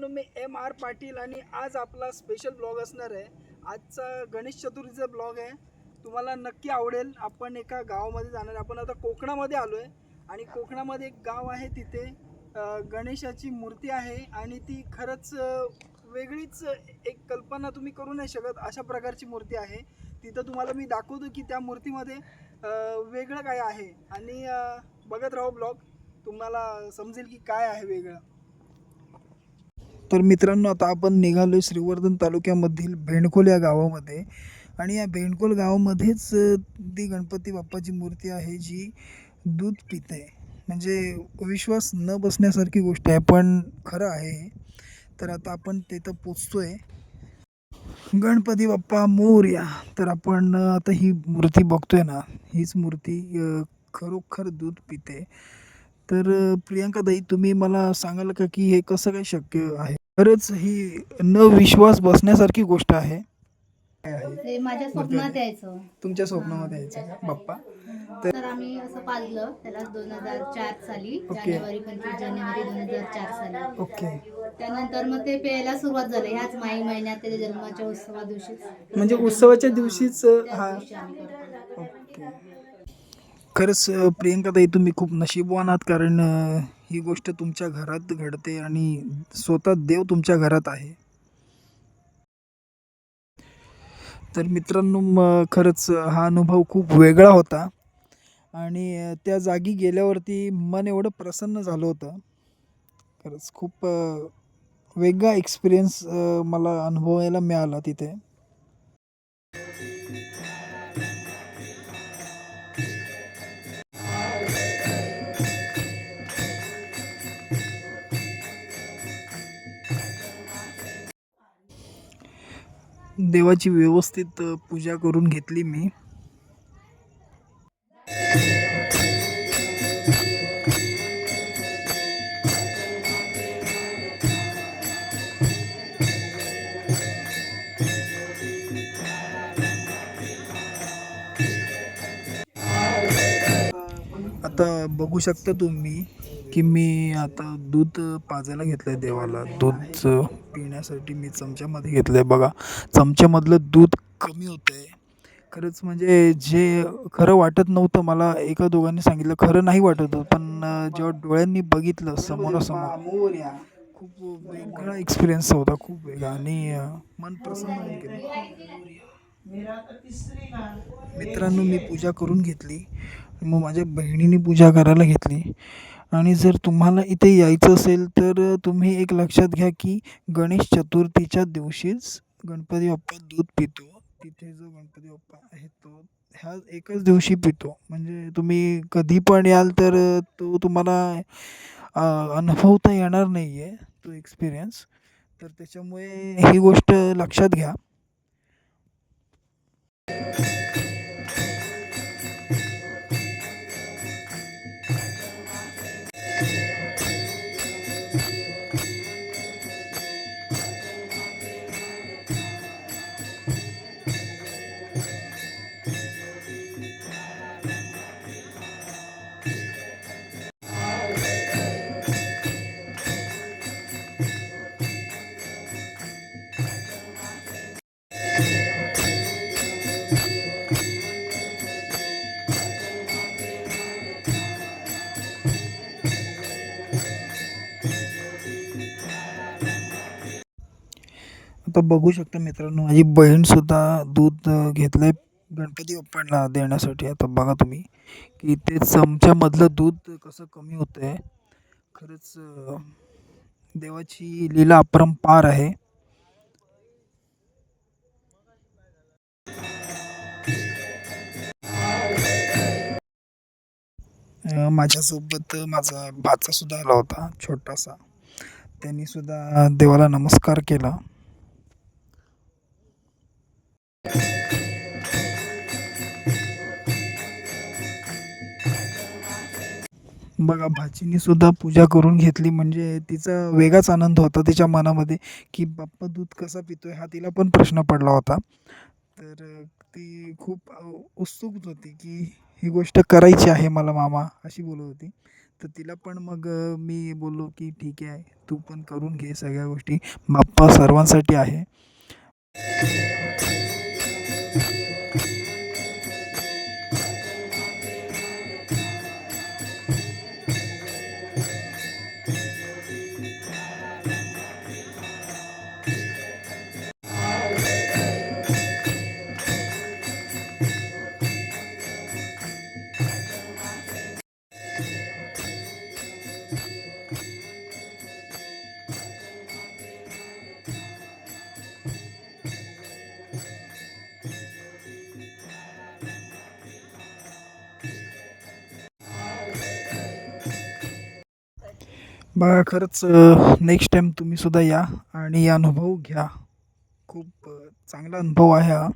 म्हणून मी M R Patil आणि आज आपला स्पेशल ब्लॉग असणार आहे. आजचा गणेश चतुर्थीचा ब्लॉग आहे. तुम्हाला नक्की आवडेल. आपण एका गावामध्ये जाणार आहे. आपण आता कोकणामध्ये आलो आहे आणि कोकणामध्ये एक गाव आहे तिथे गणेशाची मूर्ती आहे आणि ती खरंच वेगळीच एक कल्पना तुम्ही करू नाही शकत अशा प्रकारची मूर्ती आहे. तिथं तुम्हाला मी दाखवतो की त्या मूर्तीमध्ये वेगळं काय आहे. आणि बघत राहू ब्लॉग तुम्हाला समजेल की काय आहे वेगळं. तर मित्रांनो आता आपण निघालो आहे श्रीवर्धन तालुक्यामधील भेंडकोल या गावामध्ये. आणि या भेंडखोल गावामध्येच ती गणपती बाप्पाची मूर्ती आहे जी दूध पिते. म्हणजे विश्वास न बसण्यासारखी गोष्ट आहे पण खरं आहे. तर आता आपण तिथं पोचतोय. गणपती बाप्पा मोर्या. तर आपण आता ही मूर्ती बघतोय ना हीच मूर्ती खरोखर दूध पिते. तर अ, प्रियांका ताई तुम्ही मला सांगाल का की हे कसं काय शक्य आहे? खरंच ही न विश्वास बसण्यासारखी गोष्ट आहे. काय आहे ते माझ्या स्वप्नात यायचं. तुमच्या स्वप्नामध्ये यायचं बाप्पा. तर तर आम्ही असं पाजलं त्याला दोन हजार चार साली ओके. जानेवारी पंचवीस जानेवारी दोन हजार चार साली. ओके. त्यानंतर मग ते प्यायला सुरुवात झाली. ह्याच माई महिन्यात त्याच्या जन्माच्या उत्सवा दिवशीच. म्हणजे उत्सवाच्या दिवशीच हा. दिवशी. ओके. खरंच प्रियंकाताई तुम्ही खूप नशीबवान आहात कारण ही गोष्ट तुमच्या घरात घडते आणि स्वतः देव तुमच्या घरात आहे. तर मित्रांनो खरंच हा अनुभव खूप वेगळा होता आणि त्या जागी गेल्यावरती मन एवढं प्रसन्न झालं होतं. खरंच खूप वेगळा एक्सपिरियन्स मला अनुभवायला मिळाला तिथे. देवाची व्यवस्थित पूजा करून घेतली मी. आता बघू शकता तुम्ही की मी आता दूध पाजायला घेतलं आहे देवाला. दूध पिण्यासाठी मी चमच्यामध्ये घेतलं आहे बघा चमच्यामधलं दूध कमी होतं आहे खरंच म्हणजे जे खरं वाटत नव्हतं मला एका दोघांनी सांगितलं. खरं नाही वाटत होतं पण जेव्हा डोळ्यांनी बघितलं समोरासमोर खूप वेगळा एक्सपिरियन्स होता खूप वेगळा. आणि मन प्रसन्न होऊन मित्रांनो मी पूजा करून घेतली. मग माझ्या बहिणीने पूजा करायला घेतली. आणि जर तुम्हाला इथे यायचं असेल तर तुम्ही एक लक्षात घ्या की गणेश चतुर्थीच्या दिवशीच गणपती बाप्पा दूध पितो. तिथे जो गणपती बाप्पा आहे तो ह्या एकच दिवशी पितो. म्हणजे तुम्ही कधी पण याल तर तो तुम्हाला अनुभवता येणार नाही आहे तो एक्सपिरियन्स तर त्याच्यामुळे ही गोष्ट लक्षात घ्या. आता बघू शकता मित्रांनो माझी बहीणसुद्धा दूध घेतलं आहे गणपती बाप्पांना देण्यासाठी. आता बघा तुम्ही की ते चमच्यामधलं दूध कसं कमी होतं आहे खरंच देवाची लीला अपरंपार आहे. माझ्यासोबत माझा भाचासुद्धा आला होता छोटासा. त्यांनीसुद्धा देवाला नमस्कार केला. बघा भाचीने सुद्धा पूजा करून घेतली. म्हणजे तिचा वेगळाच आनंद होता तिच्या मनामध्ये की बाप्पा दूध कसा पितोय? हा तिला पण प्रश्न पडला होता. तर ती खूप उत्सुक होती की ही गोष्ट करायची आहे मला मामा अशी बोलत होती. तर तिला पण मग मी बोललो की ठीक आहे तू पण करून घे सगळ्या गोष्टी. बाप्पा सर्वांसाठी आहे. बघा खरंच नेक्स्ट टाईम तुम्ही सुद्धा या आणि अनुभव घ्या. खूप चांगला अनुभव आहे हा.